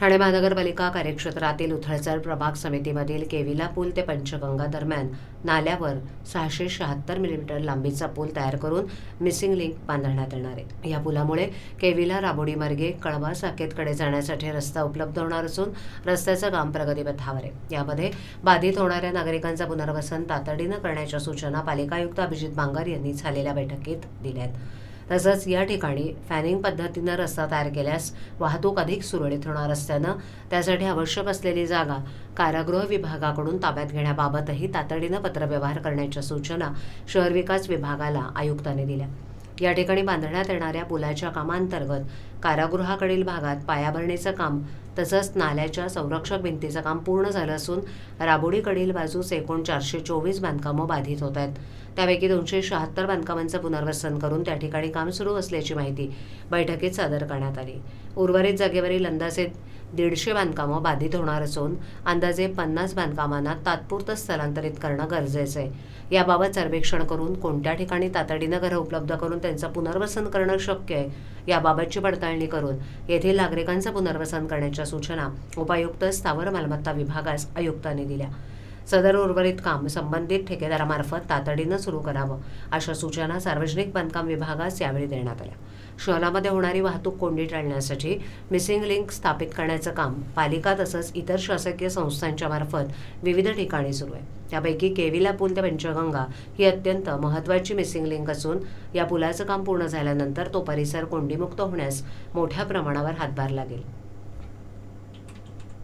ठाणे महानगरपालिका कार्यक्षेत्रातील उथळसर प्रभाग समितीमधील केविला पूल ते पंचगंगा दरम्यान नाल्यावर सहाशे शहात्तर मिलीमीटर लांबीचा पूल तयार करून मिसिंग लिंक बांधण्यात येणार आहे. या पुलामुळे केविला राबोडी मार्गे कळवा साकेतकडे जाण्यासाठी रस्ता उपलब्ध होणार असून रस्त्याचं काम प्रगतीपथावर आहे. यामध्ये बाधित होणाऱ्या नागरिकांचं पुनर्वसन तातडीनं करण्याच्या सूचना पालिका आयुक्त अभिजित बांगर यांनी झालेल्या बैठकीत दिल्या आहेत तसंच या ठिकाणी फॅनिंग पद्धतीनं रस्ता तयार केल्यास वाहतूक अधिक सुरळीत होणार असल्यानं त्यासाठी आवश्यक असलेली जागा कारागृह विभागाकडून ताब्यात घेण्याबाबतही तातडीनं पत्रव्यवहार करण्याच्या सूचना शहर विकास विभागाला आयुक्तांनी दिल्या. या ठिकाणी बांधण्यात येणाऱ्या पुलाच्या कामांतर्गत कारागृहाकडील भागात पायाभरणीचं काम तसंच नाल्याच्या संरक्षक भिंतीचं काम पूर्ण झालं असून राबोडीकडील बाजूस एकूण चारशे चोवीस बांधकामं बाधित होत आहेत. त्यापैकी दोनशे शहात्तर बांधकामांचं पुनर्वसन करून त्या ठिकाणी काम सुरू असल्याची माहिती बैठकीत सादर करण्यात आली. उर्वरित जागेवरील अंदाजे दीडशे बांधकामं बाधित होणार असून अंदाजे पन्नास बांधकामांना तात्पुरतं स्थलांतरित करणं गरजेचं आहे. याबाबत सर्वेक्षण करून कोणत्या ठिकाणी तातडीनं घरं उपलब्ध करून त्यांचं पुनर्वसन करणं शक्य आहे याबाबतची पडताळणी करून येथील नागरिकांचं पुनर्वसन करण्याच्या सूचना उपायुक्त स्थावर मालमत्ता विभागास आयुक्तांनी दिल्या. सदर उर्वरित काम संबंधित ठेकेदारामार्फत तातडीनं सुरू करावं अशा सूचना सार्वजनिक बांधकाम विभागास यावेळी देण्यात आल्या. शहरामध्ये होणारी वाहतूक कोंडी टाळण्यासाठी मिसिंग लिंक स्थापित करण्याचं काम पालिका तसंच इतर शासकीय संस्थांच्या मार्फत विविध ठिकाणी सुरू आहे. त्यापैकी केविला पूल ते पंचगंगा ही अत्यंत महत्त्वाची मिसिंग लिंक असून या पुलाचं काम पूर्ण झाल्यानंतर तो परिसर कोंडीमुक्त होण्यास मोठ्या प्रमाणावर हातभार लागेल.